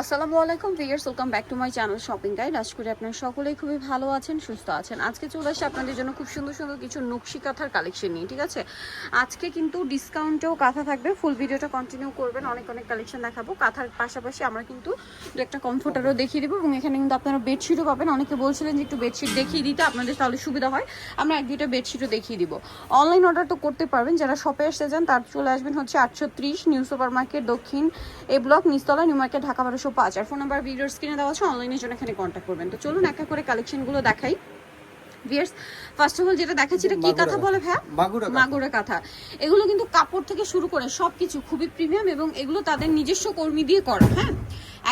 আসসালামু আলাইকুম viewers welcome back to my channel shopping guide আশা করি আপনারা সকলেই খুবই ভালো আছেন, সুস্থ আছেন। আজকে চলে আসে আপনাদের জন্য খুব সুন্দর সুন্দর কিছু নকশি কাঁথার কালেকশন নিয়ে, ঠিক আছে? আজকে কিন্তু ডিসকাউন্টেও কাঁথা থাকবে ফুল ভিডিওটা কন্টিনিউ করবেন, অনেক অনেক কালেকশন দেখাবো। কাঁথার পাশাপাশি আমরা কিন্তু দু একটা কমফোর্টারও দেখিয়ে দেবো, এবং এখানে কিন্তু আপনারা বেডশিটও পাবেন। অনেকে বলছিলেন যে একটু বেডশিট দেখিয়ে দিতে, আপনাদের তাহলে সুবিধা হয়। আমরা এক দুইটা বেডশিটও দেখিয়ে দিব। অনলাইন অর্ডার তো করতে পারবেন, যারা শপে এসে যান তার চলে আসবেন হচ্ছে আটশো ত্রিশ নিউ সুপার মার্কেট দক্ষিণ এ ব্লক নিস্তলা নিউ মার্কেট ঢাকা পাঁচ আর ফোন নাম্বার ভিডিওর স্ক্রিনে দেওয়া আছে অনলাইনের জন্য এখানে কন্ট্যাক্ট করবেন। তো চলুন একা করে কালেকশনগুলো দেখাই। ভিয়ার্স ফার্স্ট অফ অল যেটা দেখাচ্ছি এটা কি কথা বলে ভাইয়া? মাগুরা মাগুরা কাঁথা এগুলো কিন্তু কাপড় থেকে শুরু করে সবকিছু খুবই প্রিমিয়াম এবং এগুলো তাদের নিজস্ব কর্মী দিয়ে করা হ্যাঁ?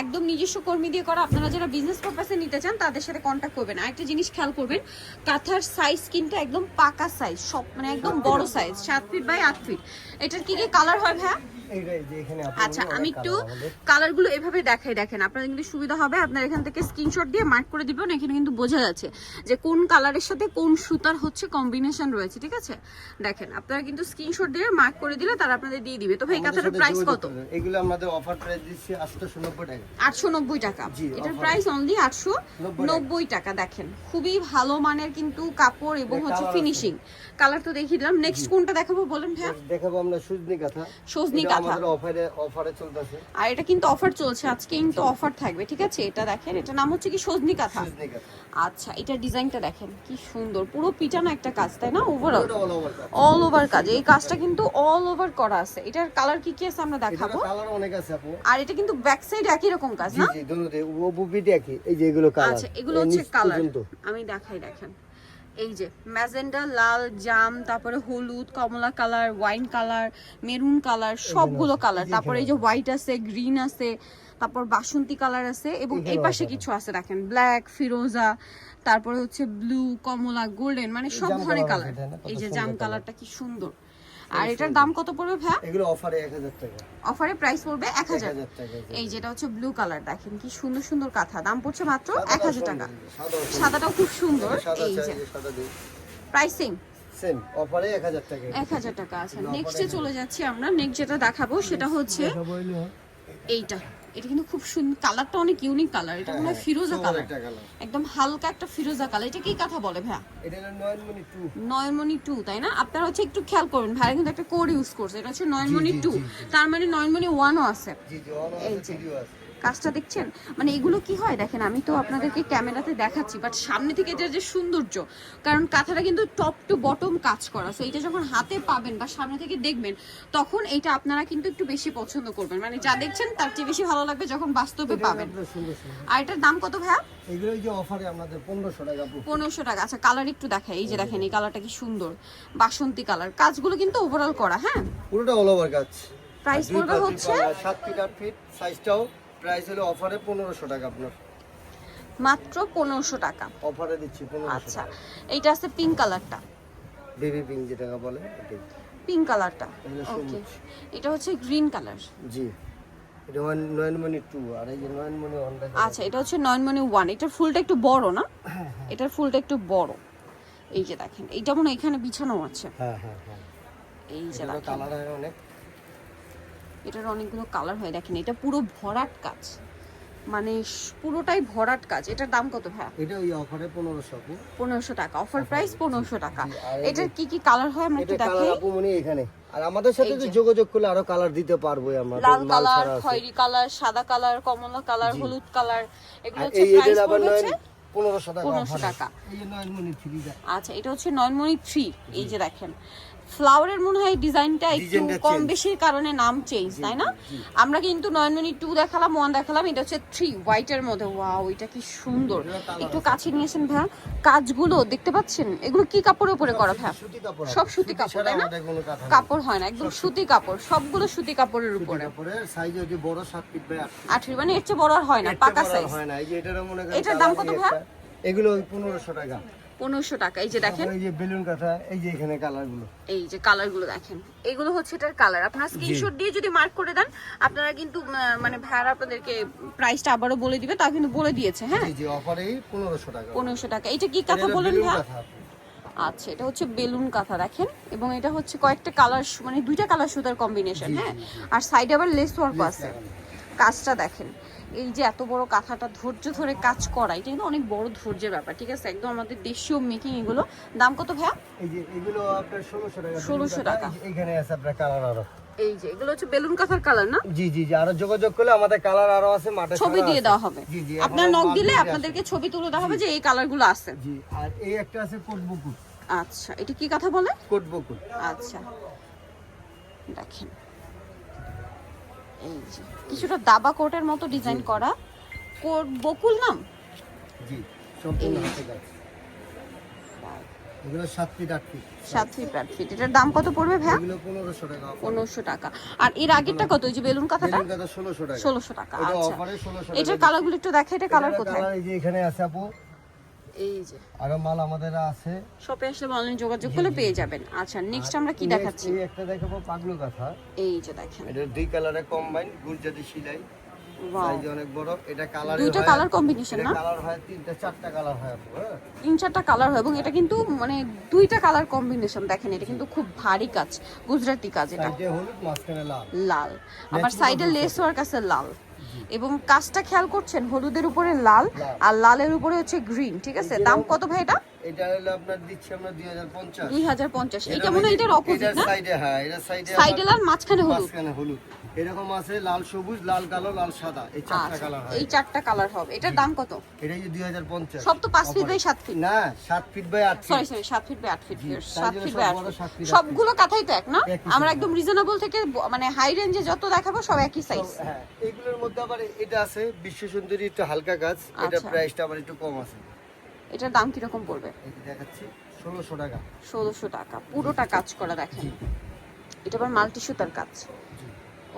একদম নিজস্ব কর্মী দিয়ে করা। আপনারা যারা বিজনেস পারপাসে নিতে চান তাদের সাথে কন্ট্যাক্ট করবেন। আরেকটা জিনিস খেয়াল করবেন কাঁথার সাইজ কিন্তু একদম পাকা সাইজ সব মানে একদম বড় সাইজ সাত ফিট বাই আট ফিট এটার কি কি কালার হয় ভাইয়া? এইটাই যে এখানে আপনি আচ্ছা আমি একটু। কালারগুলো এভাবে দেখাই দেখেন। আপনাদের কিন্তু সুবিধা হবে আপনার এখান থেকে স্ক্রিনশট দিয়ে মার্ক করে দিবেন এখানে কিন্তু বোঝা যাচ্ছে যে কোন কালারের সাথে কোন সুতার হচ্ছে কম্বিনেশন রয়েছে ঠিক আছে? দেখেন আপনারা কিন্তু স্ক্রিনশট দিয়ে মার্ক করে দিলে তারা আপনাদের দিয়ে দিবে। তো ভাই কাঁথাটার প্রাইস কত? এগুলো আমাদের অফার প্রাইস দিচ্ছি আটশো নব্বই টাকা। আটশো নব্বই টাকা। এটার প্রাইস অনলি আটশো নব্বই নব্বই টাকা। দেখেন। খুবই ভালো মানের কিন্তু কাপড় এবং হচ্ছে ফিনিশিং কালার তো দেখিয়ে দিলাম। নেক্সট কোনটা দেখাবো বলেন ভাই দেখাবো আমরা সুজনি কাঁথা সজনি কাঁথা। আমাদের অফারে অফারে চলতেছে। আর এটা কিন্তু অফার চলছে। আজকে কিন্তু অফার থাকবে ঠিক আছে? এটা দেখেন এটা নাম হচ্ছে কি সুজনি কাঁথা আচ্ছা এটা ডিজাইনটা দেখেন কি সুন্দর। পুরো পিটানো একটা কাজ তাই না? ওভারঅল। অল ওভার কাজ। এই কাজটা কিন্তু অল ওভার করা আছে। এটার কালার কি কি আছে আমরা দেখাবো? কালার অনেক আছে আপু। আর এটা কিন্তু ব্যাক সাইড একই রকম কাজ জি না? জি ও বুবিটি একই। এই যে এগুলো কালার আচ্ছা এগুলো হচ্ছে কালার আমি দেখাই দেখেন। এই যে ম্যাজেন্ডা লাল জাম তারপরে হলুদ কমলা colour wine colour maroon colour সবগুলো কালার তারপরে এই যে হোয়াইট আছে গ্রিন আছে তারপর বাসন্তী কালার আছে এবং এই পাশে কিছু আছে দেখেন ব্ল্যাক ফিরোজা তারপরে হচ্ছে ব্লু কমলা গোল্ডেন মানে সব ধরনের কালার এই যে জাম কালারটা কি সুন্দর। আর এটার দাম কত পড়বে ভাইয়া? এগুলো অফারে এক হাজার টাকা। অফারে প্রাইস পড়বে এক এক হাজার হাজার টাকা জি। এই যেটা হচ্ছে ব্লু কালার দেখেন কি সুন্দর সুন্দর কাঁথা। দাম পড়ছে মাত্র সাদাটাও এক হাজার টাকা। সুন্দর, সাদাটাও খুব সুন্দর। এই যে প্রাইসিং সেম অফারে এক হাজার টাকা। এক হাজার টাকা আছে। নেক্সটে চলে যাচ্ছি আমরা। নেক্সট যেটা দেখাবো সেটা হচ্ছে এইটা। এটা কিন্তু খুব সুন্দর কালারটা অনেক ইউনিক কালার এটা মনে হয় ফিরোজা কালার একদম হালকা একটা ফিরোজা কালার এটা কি কথা বলে ভাইয়া? নয়নমণি টু তাই না? আপনারা হচ্ছে একটু খেয়াল করুন ভাইয়া কিন্তু একটা কোড ইউজ করছে। এটা হচ্ছে নয়নমণি টু তার মানে নয়নমণি ওয়ানও আছে। এই আছে যে। কাজটা দেখছেন? মানে এগুলো কি হয়? দেখেন আমি তো আপনাদেরকে ক্যামেরাতে দেখাচ্ছি বাট সামনে থেকে এটার যে সৌন্দর্য কারণ কাঁথাটা কিন্তু টপ টু বটম কাজ করা। সো এটা যখন হাতে পাবেন বা সামনে থেকে দেখবেন তখন এটা আপনারা কিন্তু একটু বেশি পছন্দ করবেন। মানে যা দেখছেন তার চেয়ে বেশি ভালো লাগবে যখন বাস্তবে পাবেন। আর এটার দাম কত ভাইয়া? এগুলো যে অফারে আপনাদের পনেরোশো টাকা আপু পনেরোশো টাকা। আচ্ছা কালার একটু দেখাই। এই যে দেখেন এই কালারটা কি সুন্দর। বাসন্তী কালার কাজগুলো কিন্তু ওভারঅল করা হ্যাঁ? পুরোটা অল ওভার কাজ। প্রাইস পড়বে হচ্ছে? পাল্লা, সাত ফিট আট ফিট সাইজটাও প্রাইস হলো অফারে পনেরোশো টাকা আপনার। মাত্র পনেরোশো টাকা। অফারে দিচ্ছি পনেরোশো আচ্ছা এইটা আছে পিঙ্ক কালারটা বেবি পিঙ্ক যেটা বলে পিঙ্ক কালারটা ওকে এটা হচ্ছে গ্রিন কালার জি। এটা নয়নমণি টু আর এই যে নয়নমণি ওয়ান আচ্ছা এটা হচ্ছে নয়নমণি ওয়ান এটার ফুলটা একটু বড় না? এটার ফুলটা একটু বড়। এই যে দেখেন এইটা মনে এখানে বিছানো আছে। হ্যাঁ হ্যাঁ হ্যাঁ। এই যে দেখেন। কালার হয় অনেক। এটার অনেকগুলো কালার হয় দেখেন এটা পুরো ভরাট কাজ। মানে পুরোটাই ভরাট কাজ। এটার দাম কত ভাইয়া? এটা ওই অফারে পনেরোশো আপু। পনেরোশো টাকা। অফার প্রাইস পনেরোশো টাকা। এটার কি কি কালার হয় আমরা একটু দেখাই? আপু মনি এখানে। আর আমাদের সাথে তো যে। যোগাযোগ করলে আরও কালার দিতে পারব আমরা। লাল কালার খয়েরি কালার সাদা কালার কমলা কালার হলুদ কালার এগুলো হচ্ছে প্রাইস নয়ন পনেরোশো টাকা 1500 টাকা। এই যে নয়নমণি থ্রি আচ্ছা এটা হচ্ছে নয়নমণি থ্রি এই যে দেখেন। ফ্লাওয়ারের মনে হয় ডিজাইনটা একটু কম। বেশির কারণে নাম চেঞ্জ তাই না? আমরা কিন্তু নয়নমণি টু দেখালাম ওয়ান দেখালাম এটা হচ্ছে থ্রি হোয়াইটের মধ্যে। ওয়াও এটা কি সুন্দর। একটু কাছে নিয়েছেন ভাইয়া। কাজগুলো দেখতে পাচ্ছেন? এগুলো কি কাপড়ের উপরে করা ভাইয়া? সব সুতি কাপড়, তাই না? কাপড় হয় না একদম সুতি কাপড় সবগুলো সুতি কাপড়ের উপরে। সাইজ হচ্ছে বড় সাত ফিট বাই আট ফিট আঠেরো মানে এর চেয়ে বড় আর হয় না পাকা সাইজ হয় না। এই যে এটারও মনে করেন এটার দাম কত ভাইয়া? এগুলো পনেরোশো টাকা। পনেরোশো টাকা এই যে দেখেন। এই যে বেলুন কাঁথা এই যে এখানে কালারগুলো। এই যে কালারগুলো দেখেন। এগুলো হচ্ছে এটার কালার আপনারা স্ক্রিনশট দিয়ে যদি মার্ক করে দেন আপনারা কিন্তু মানে ভাড়া আপনাদেরকে প্রাইসটা আবারও বলে দিবে তা কিন্তু বলে দিয়েছে হ্যাঁ? এই যে অফারে পনেরোশো টাকা। পনেরোশো টাকা। এটা কি কথা বলেন ভাই? আচ্ছা এটা হচ্ছে বেলুন কাঁথা দেখেন। এবং এটা হচ্ছে কয়েকটা কালার মানে দুইটা কালার সুতার কম্বিনেশন হ্যাঁ? আর সাইডে আবার লেস ওয়ার্ক আছে। কাজটা দেখেন। এই যে এত বড় কাঁথাটা ধৈর্য ধরে কাজ করা এটা কিন্তু অনেক বড় ধৈর্যের ব্যাপার ঠিক আছে? একদম আমাদের দেশীয় মেকিং এগুলো। দাম কত ভাইয়া? এই যে এগুলো আপনার ষোলোশো টাকা 1600 টাকা। এখানে আছে আপনার কালার আরও। এই যে এগুলো হচ্ছে বেলুন কাঁথার কালার না? জি জি জি আরও যোগাযোগ করলে আমাদের কালার আরও আছে মাঠে ছবি দিয়ে দেওয়া হবে। জি জি আপনার নক দিলে আপনাদেরকে ছবি তুলে দেওয়া হবে যে এই কালারগুলো আছে। জি আর এই একটা আছে কোট বকুট। আচ্ছা এটা কি কথা বলে? কোট বকুট। আচ্ছা। দেখেন। এই যে কিছুটা দাবা কোটের মতো ডিজাইন করা। কোট বকুল নাম? জি সম্পূর্ণ হাতে কাজ এগুলো সাত ফিট আট ফিট সাত ফিট আট ফিট এটার দাম কত পড়বে এগুলো পনেরোশো টাকা আর এর আগেরটা কত? ওই যে বেলুন কাঁথাটা? বেলুন ষোলোশো টাকা। ষোলোশো টাকা আচ্ছা। এটার কালারগুলো একটু দেখে এটা কালার কোথায়? এই যে এখানে আছে আপু এই যে। আরও মাল আমাদের আছে। শপে আসলে অনলাইন যোগাযোগ করলে পেয়ে যাবেন। আচ্ছা নেক্সট আমরা কি দেখাচ্ছি? এই একটা দেখাবো পাগলু কাঁথা এই যে দেখেন। এটা দুই কালারে কম্বাইন সিলাই। সাইজ অনেক বড়। এটা কালার দুইটা কালার কম্বিনেশন না? কালার হয় তিনটা চারটা কালার হয় হ্যাঁ। তিন চারটা কালার হয় এবং এটা কিন্তু মানে দুইটা কালার কম্বিনেশন দেখেন এটা কিন্তু খুব ভারী কাজ গুজরাটি কাজ এটা। সাইডে হলুদ মাঝখানে লাল। লাল। আবার সাইডে লেস ওয়ার্ক আছে লাল। এবং কাজটা খেয়াল করছেন? হলুদের উপরে লাল। আর লালের উপরে হচ্ছে গ্রিন ঠিক আছে? দাম কত ভাই এটা? এটা হলো আপনার দিচ্ছি আমরা দুই হাজার পঞ্চাশ। দুই হাজার পঞ্চাশ। এটা মনে এটার অপোজিট না? সাইডে হ্যাঁ এটা সাইডে সাইডে লাল মাঝখানে হলুদ। মাঝখানে হলুদ। এরকম আছে লাল সবুজ লাল কালো লাল সাদা। এই চারটা কালার এই চারটা কালার হবে। এটার দাম কত? এটা যে দুই হাজার পঞ্চাশ। সব তো পাঁচ ফিট বাই ফিট না feet by feet sorry feet by feet by সবগুলো কাথাই তো এক না? আমরা একদম রিজনেবল থেকে মানে হাই রেঞ্জে যত দেখাবো সব একই সাইজ হ্যাঁ এগুলোর মধ্যে আবার এটা আছে বিশ্ব সুন্দরী একটু হালকা গাছ এটা আচ্ছা। প্রাইসটা আবার একটু কম আছে। এটার দাম কীরকম পড়বে? দেখাচ্ছি ষোলোশো টাকা। ষোলোশো টাকা পুরোটা কাজ করা দেখেন। এটা আবার মাল্টি সুতার কাজ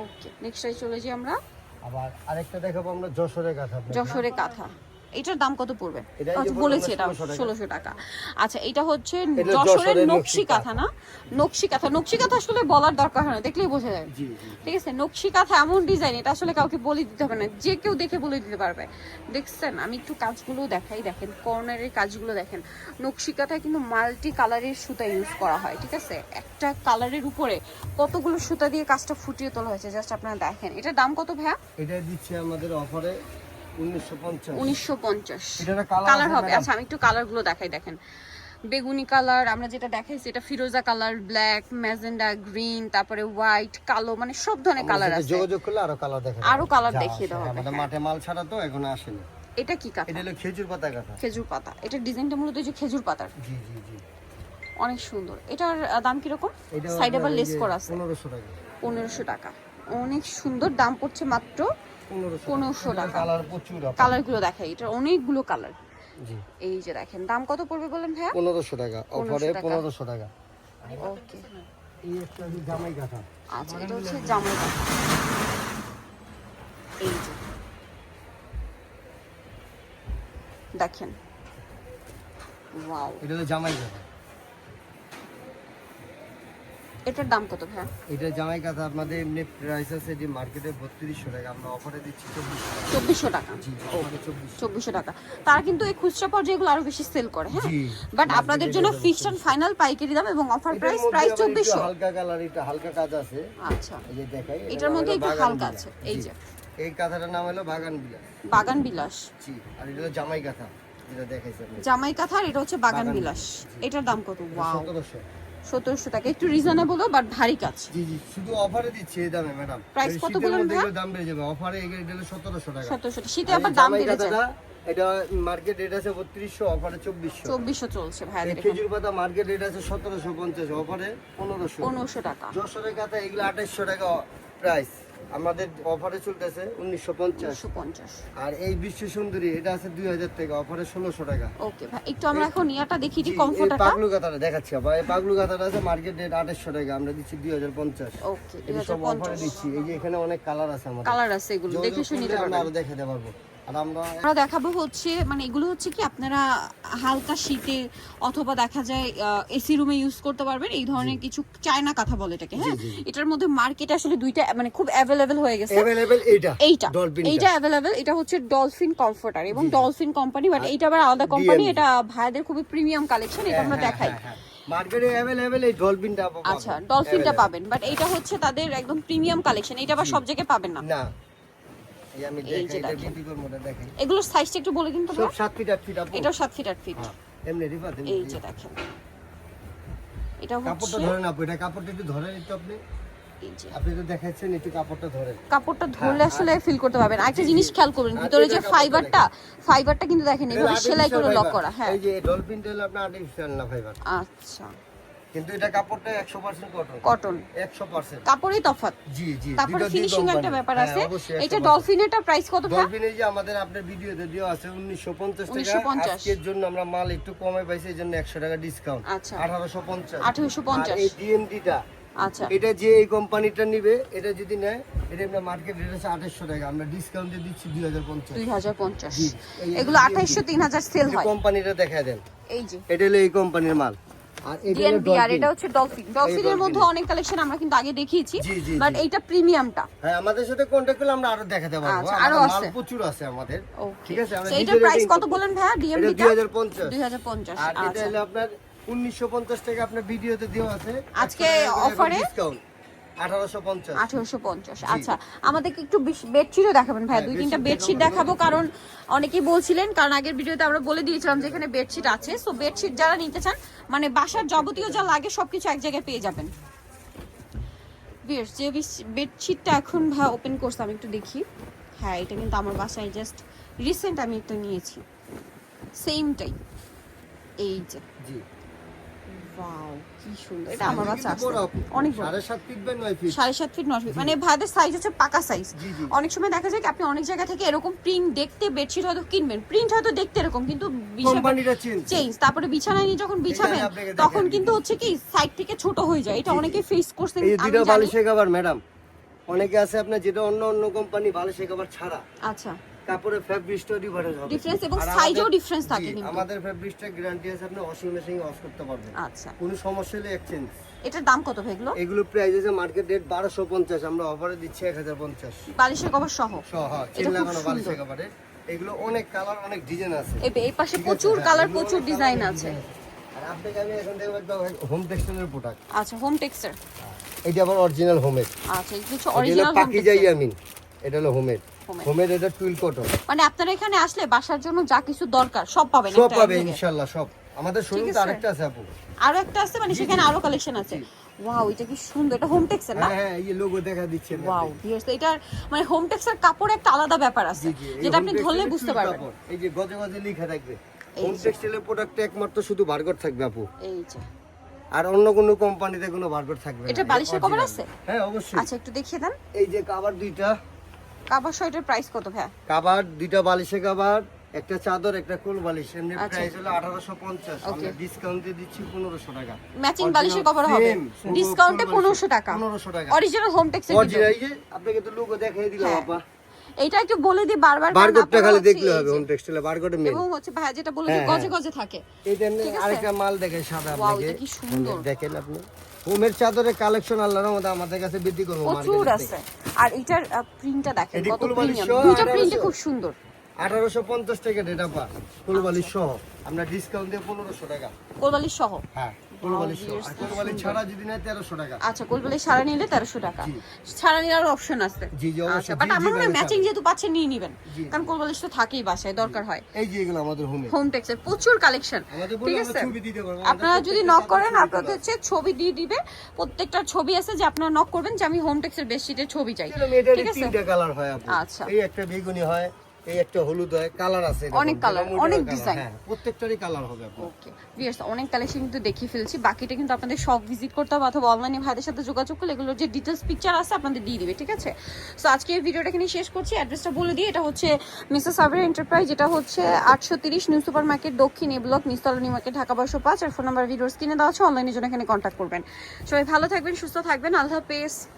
ওকে নেক্সট চলে যাই আমরা। আবার আরেকটা দেখাবো আমরা যশোরের কাঁথা যশোরে কাঁথা এটার দাম কত পড়বে? আচ্ছা বলেছি এটা ষোলোশো টাকা। আচ্ছা এটা হচ্ছে যশোরের নকশি কাঁথা। না? নকশি কাঁথা নকশি কাঁথা আসলে বলার দরকার হয় না দেখলেই বোঝা যায়। ঠিক আছে নকশি কাঁথা এমন ডিজাইন এটা আসলে কাউকে বলে দিতে হবে না। যে কেউ দেখে বলে দিতে পারবে। দেখছেন আমি একটু কাজগুলো দেখাই দেখেন কর্নারের কাজগুলো দেখেন। নকশি কাঁথায় কিন্তু মাল্টি কালারের সুতা ইউজ করা হয় ঠিক আছে? একটা কালারের উপরে কতগুলো সুতা দিয়ে কাজটা ফুটিয়ে তোলা হয়েছে জাস্ট আপনারা দেখেন। এটার দাম কত ভাইয়া? এটা দিচ্ছে আমাদের অফারে উনিশশো পঞ্চাশ। এটা কালার কালার হবে। আচ্ছা আমি একটু কালারগুলো দেখাই দেখেন। বেগুনি কালার আমরা যেটা দেখাইছি এটা ফিরোজা কালার ব্ল্যাক ম্যাজেন্ডা গ্রিন তারপরে হোয়াইট কালো মানে সব ধরনের কালার আছে। যোগাযোগ করলে আরও কালার দেখা আরও যা দেখিয়ে দেওয়া হবে, আমাদের হ্যাঁ। মাঠে মাল ছাড়া তো এখন আসেনি। এটা কি কাঁথা? এটা হলো খেজুর পাতা কাঁথা। খেজুর পাতা। এটার ডিজাইনটা মূলত এই যে খেজুর পাতার। জি জি জি। অনেক সুন্দর। এটার দাম কীরকম? এটা সাইডে আবার লেস করা আছে। পনেরোশো টাকা। পনেরোশো টাকা। অনেক সুন্দর। দাম পড়ছে মাত্র পনেরোশো টাকা। কালার প্রচুর কালারগুলো দেখাই এটার অনেকগুলো কালার। এই যে দেখেন দাম কত পড়বে বলেন ভাইয়া? পনেরোশো টাকা অফারে পনেরোশো টাকা। ওকে। এই একটা হচ্ছে জামাই কাঁথা। আচ্ছা এটা হচ্ছে জামাই কাঁথা। এই যে। দেখেন। ওয়াও। এটা হলো জামাই কাঁথা। এটার দাম কত ভাইয়া? এটা জামাই কাঁথা আপনাদের এমনি প্রাইস আছে যে মার্কেটে বত্রিশশো টাকা আমরা অফারে দিচ্ছি চব্বিশশো টাকা। চব্বিশশো টাকা? তারা কিন্তু এই খুচরা পর্যায়ে এগুলো আরও বেশি সেল করে হ্যাঁ? বাট আপনাদের জন্য ফিক্সড এন্ড ফাইনাল পাইকারি দাম এবং অফার প্রাইস প্রাইস আবার একটু চব্বিশশো। হালকা কালার একটু হালকা কাজ আছে। আচ্ছা। এই যে দেখাই এটা এটার মধ্যে একটু হালকা আছে এই যে। এই কাঁথাটার নাম হলো বাগান বিলাস। বাগান বিলাস। জি আর এটা হলো জামাই কাঁথা যেটা দেখাইছে জামাই কাঁথা আর এটা হচ্ছে বাগান বিলাস। এটার দাম কত? ওয়াও সতেরোশো। সতেরোশো টাকা। একটু রিজনেবল বাট ভারী কাজ। জি জি শুধু অফারে দিচ্ছি এই দামে ম্যাডাম প্রাইস কত বললেন ভাই? দাম বেড়ে যাবে। অফারে এই গেলে সতেরোশো টাকা। সতেরোশো শীতে আবার দাম বেড়ে যাবে এটা মার্কেট রেট আছে বত্রিশশো অফারে চব্বিশশো। চব্বিশশো চলছে ভাই ভাইয়াদের খেজুর পাতা মার্কেট রেট আছে সতেরোশো পঞ্চাশ অফারে পনেরোশো। পনেরোশো টাকা। যশোরের কাতা এগুলো 2800 টাকা প্রাইস আমাদের অফারে চলতেছে উনিশশো পঞ্চাশ। আর এই বিশ্ব সুন্দরী এটা আছে দুই হাজার টাকা অফারে ষোলোশো টাকা। ওকে ভাই একটু আমরা এখন ইয়াটা দেখি যে কমফোর্ট পাগলু কাতাটা দেখাচ্ছি আবার এই পাগলু কাতাটা আছে মার্কেট রেট আঠাশশো টাকা আমরা দিচ্ছি দুই হাজার পঞ্চাশ। ওকে এটা সব অফারে দিচ্ছি এই যে এখানে অনেক কালার আছে আমার কালার আছে এগুলো দেখে শুনে নিতে আরও দেখাতে পারব। আমরা আমরা দেখাবো হচ্ছে মানে এগুলো হচ্ছে কি আপনারা হালকা শীতে অথবা দেখা যায় এসি রুমে ইউজ করতে পারবেন। এই ধরনের কিছু চায়না কথা বলে এটাকে হ্যাঁ? এটার মধ্যে মার্কেটে আসলে দুইটা মানে খুব অ্যাভেলেবেল হয়ে গেছে। অ্যাভেলেবেল এইটা এইটা। ডলফিন এইটা অ্যাভেলেবেল এটা হচ্ছে ডলফিন কমফোর্টার এবং ডলফিন কোম্পানি বাট এইটা আবার আলাদা কোম্পানি এটা ভাইদের খুবই প্রিমিয়াম কালেকশন এটা আমরা দেখাই। মার্কেটে অ্যাভেলেবেল এই ডলফিনটা আচ্ছা ডলফিনটা পাবেন বাট এটা হচ্ছে তাদের একদম প্রিমিয়াম কালেকশন এটা আবার সব জায়গায় পাবেন না? না। এই যে দেখেন। এগুলোর সাইজটা একটু বলে দিন তো সব ভাইয়া? সাত ফিট আট ফিট এটাও সাত ফিট আট ফিট হ্যাঁ, এমনি এমনি এই যে দেখেন। এটা কাপড়টা হচ্ছে ধরেন আপু এটা কাপড়টা একটু ধরেন একটু আপনি। আপনি তো দেখাচ্ছেন একটু কাপড়টা ধরেন। কাপড়টা ধরলে হ্যাঁ, আসলে ফিল করতে পারবেন। একটা জিনিস খেয়াল করবেন ভিতরে যে ফাইবারটা ফাইবারটা কিন্তু দেখেন এটা এভাবে সেলাই করে লক করা হ্যাঁ। এই যে ডলফিনটা হলো আপনার আর্টিফিশিয়াল না ফাইবার আচ্ছা। কিন্তু এটা কাপড়টা 100% কটন কটন 100% কাপড়ই তফাৎ জি জি তারপরে ফিনিশিং একটা ব্যাপার হ্যাঁ, আছে। এটা ডলফিনেরটা প্রাইস কত ডলফিন যে আমাদের আপনার ভিডিওতে দেওয়া আছে 1950 টাকা। আজকের জন্য আমরা মাল একটু কমে পাইছি এই জন্য 100 টাকা ডিসকাউন্ট আচ্ছা। 1850 1850 আর এই ডিএমডিটা আচ্ছা। এটা যে এই কোম্পানিটা নিবে এটা যদি নেয় এটা আমরা মার্কেট রেট আছে 2800 টাকা। আমরা ডিসকাউন্টে দিচ্ছি 2050 দুই হাজার পঞ্চাশ। জি, এই- এগুলো আঠাইশশো তিন হাজার সেল হয়। কোম্পানিটা দেখায় দেন। এই যে। এটা হলো এই কোম্পানির মাল। আর এটা আর এটা হচ্ছে ডলফিন ডলফিনের মধ্যে অনেক কালেকশন আমরা কিন্তু আগে দেখিয়েছি বাট। এইটা প্রিমিয়ামটা হ্যাঁ আমাদের সাথে কন্টাক্ট করলে আমরা আরও দেখাতে পারব। আচ্ছা, আরও আছে। প্রচুর আছে আমাদের। ঠিক আছে আমরা এইটার প্রাইস কত বলেন ভাইয়া? ডিএমবিটা 2050 হাজার পঞ্চাশ। আর এটা আচ্ছা। হলো আপনার 1950 টাকা আপনার ভিডিওতে দেওয়া আছে। আজকে offer-এ? ডিসকাউন্ট 1850 আঠারোশো পঞ্চাশ। আচ্ছা। আমাদেরকে একটু বেডশিটও দেখাবেন ভাই হ্যাঁ, দুই তিনটা বেডশিট দেখাবো, কারণ অনেকেই বলছিলেন কারণ আগের ভিডিওতে আমরা বলে দিয়েছিলাম যে এখানে বেডশিট আছে। সো বেডশিট যারা নিতে চান মানে বাসার যাবতীয় যা লাগে সবকিছু এক জায়গায় পেয়ে যাবেন। বেশ যে বেডশিটটা এখন ভাই ওপেন করছে আমি একটু দেখি। হ্যাঁ এটা কিন্তু আমার বাসায় জাস্ট রিসেন্ট আমি একটা নিয়েছি। সেমটাই এই যে। কি সুন্দর। এটা আমার বাচ্চা। অনেক বড়। ফিট নয় ফিট মানে ভাইদের সাইজ হচ্ছে পাকা সাইজ। অনেক সময় দেখা যায় কি আপনি অনেক জায়গা থেকে এরকম প্রিন্ট দেখতে বেডশিট হয়তো কিনবেন। প্রিন্ট হয়তো দেখতে এরকম কিন্তু কোম্পানিটা চেঞ্জ তারপরে বিছানায় নিয়ে যখন বিছাবেন তখন কিন্তু হচ্ছে কি সাইড থেকে ছোট হয়ে যায়। এটা অনেকে ফেস করছেন এই দুটো কভার ম্যাডাম অনেকে আছে আপনার যেটা অন্য অন্য কোম্পানি বালিশের কভার ছাড়া। আচ্ছা। কাপড়ের ফ্যাব্রিকটা ডিফারেন্স হবে। Difference এবং আর size ও আমাদের- difference থাকে কিন্তু। আমাদের ফ্যাব্রিকটা গ্যারান্টি আছে আপনি ওয়াশিং মেশিনে ওয়াশ করতে পারবেন। আচ্ছা। কোনো সমস্যা হলে এক্সচেঞ্জ এটার দাম কত ভাই এগুলো? এগুলো প্রাইস আছে মার্কেট রেট বারোশো পঞ্চাশ আমরা অফারে দিচ্ছি এক হাজার পঞ্চাশ। বালিশের কভার সহ? সহ চেন লাগানো বালিশের কভারে এগুলো অনেক কালার অনেক ডিজাইন আছে। এই পাশে প্রচুর হ্যাঁ, কালার প্রচুর ডিজাইন আছে। আর আপনাকে আমি এখন দেখব হোম টেক্সটাইলের প্রোডাক্ট আচ্ছা হোম টেক্সচার এটা আবার অরিজিনাল হোমেড আচ্ছা হলো অরিজিনাল হোম যাই আমিন। এটা হলো হোমেড হোমেড এটা টুইল কটন। মানে আপনারা এখানে আসলে বাসার জন্য যা কিছু দরকার সব পাবেন সব একটা ইনশাআল্লাহ সব। আমাদের শোরুম আরেকটা আছে আপু। আরও একটা আছে মানে সেখানে আরও কালেকশন আছে। ওয়াও এটা কি সুন্দর এটা হোম টেক্সের না? হ্যাঁ হ্যাঁ এই লোগো দেখা দিচ্ছে ওয়াও। ভিউয়ার্স এটার মানে হোম টেক্সের কাপড় একটা আলাদা ব্যাপার আছে যেটা আপনি ধরলে বুঝতে পারবেন। এই যে গজে গজে লেখা থাকবে। হোম টেক্সটাইলের প্রোডাক্টে একমাত্র শুধু বার্গর থাকবে আপু। এই যে। আর অন্য কোনো কোম্পানিতে কোনো বার্গর থাকবে না। এটা বালিশের original। আছে? হ্যাঁ অবশ্যই। আচ্ছা একটু দেখিয়ে দেন। এই যে কাভার দুইটা। কাপড় শার্টের প্রাইস কত ভাই কাভার দুইটা বালিশে কাভার একটা চাদর একটা কোল বালিশ এমনি আচ্ছা। প্রাইস হলো আঠারোশো পঞ্চাশ আমরা ডিসকাউন্ট দিয়ে দিচ্ছি পনেরোশো টাকা ম্যাচিং বালিশের কভার হবে ডিসকাউন্টে full পনেরোশো বালিশ। টাকা 1500 টাকা। অরিজিনাল হোম টেক্সের অরিজিনাল এই আপনাকে তো লোগো দেখাই দিলাম হ্যাঁ। আপা এইটা একটু বলে দিই বারবার কারণ বারগোডটা খালি দেখলে হবে হোম টেক্সটাইলে বারগোডে মেন এবং হচ্ছে ভাই যেটা বলে দিই হ্যাঁ, গজে হ্যাঁ। গজে থাকে ঠিক আছে? আরেকটা মাল দেখেন সাদা আপনাকে কি সুন্দর। দেখেন আপনি হোমের চাদরের কালেকশন আল্লাহর রহমতে আমাদের কাছে বৃদ্ধি করব প্রচুর আছে। আর এটার প্রিন্টটা দেখেন কত প্রিমিয়াম দুটো দুইটা 1800 প্রিন্টই খুব সুন্দর। আঠারোশো পঞ্চাশ টাকা ডেটা পা ফুলবালি সহ। আমরা ডিসকাউন্ট দিয়ে 1500 টাকা। ফুলবালি সহ? হ্যাঁ। ছাড়া যদি নেয় টাকা। আচ্ছা নিলে টাকা। ছাড়া অপশন আছে। জি, জি, আচ্ছা বাট আমার মনে ম্যাচিং যেহেতু পাচ্ছেন নিয়ে নেবেন। কারণ কোলবালিশ তো থাকেই বাসায় দরকার হয়। এই যে এগুলো আমাদের হোমে হোম টেক্সের প্রচুর কালেকশন ঠিক আছে? আপনারা যদি নক করেন আপনাদের হচ্ছে ছবি দিয়ে দিবে। প্রত্যেকটা ছবি আছে যে আপনারা নক করবেন যে আমি হোম টেক্সের বেডশিটের ছবি চাই। ঠিক আছে? তিনটা কালার হয় আচ্ছা। এই একটা বেগুনি হয় এই একটা হলুদ হয় কালার আছে অনেক যেটা modern অনেক design। হ্যাঁ প্রত্যেকটারই কালার হবে ওকে ভিউয়ার্স অনেক কালেকশন কিন্তু দেখিয়ে ফেলছি। বাকিটা কিন্তু আপনাদের সব ভিজিট করতে হবে অথবা অনলাইনে ভাইদের সাথে যোগাযোগ করলে এগুলোর যে ডিটেলস পিকচার আছে আপনাদের দিয়ে দিবে ঠিক আছে? সো আজকে এই ভিডিওটা এখানে শেষ করছি। অ্যাড্রেসটা বলে দিই এটা হচ্ছে মিসেস সাবের এন্টারপ্রাইজ এটা হচ্ছে আটশো তিরিশ নিউ সুপার মার্কেট দক্ষিণ এ ব্লক নিস্তলা মার্কেট ঢাকা বারোশো পাঁচ। আর ফোন নাম্বার ভিডিওস কিনে দেওয়া আছে অনলাইনের জন্য এখানে কন্ট্যাক্ট করবেন। সবাই ভালো থাকবেন সুস্থ থাকবেন। আল্লাহ হাফেজ।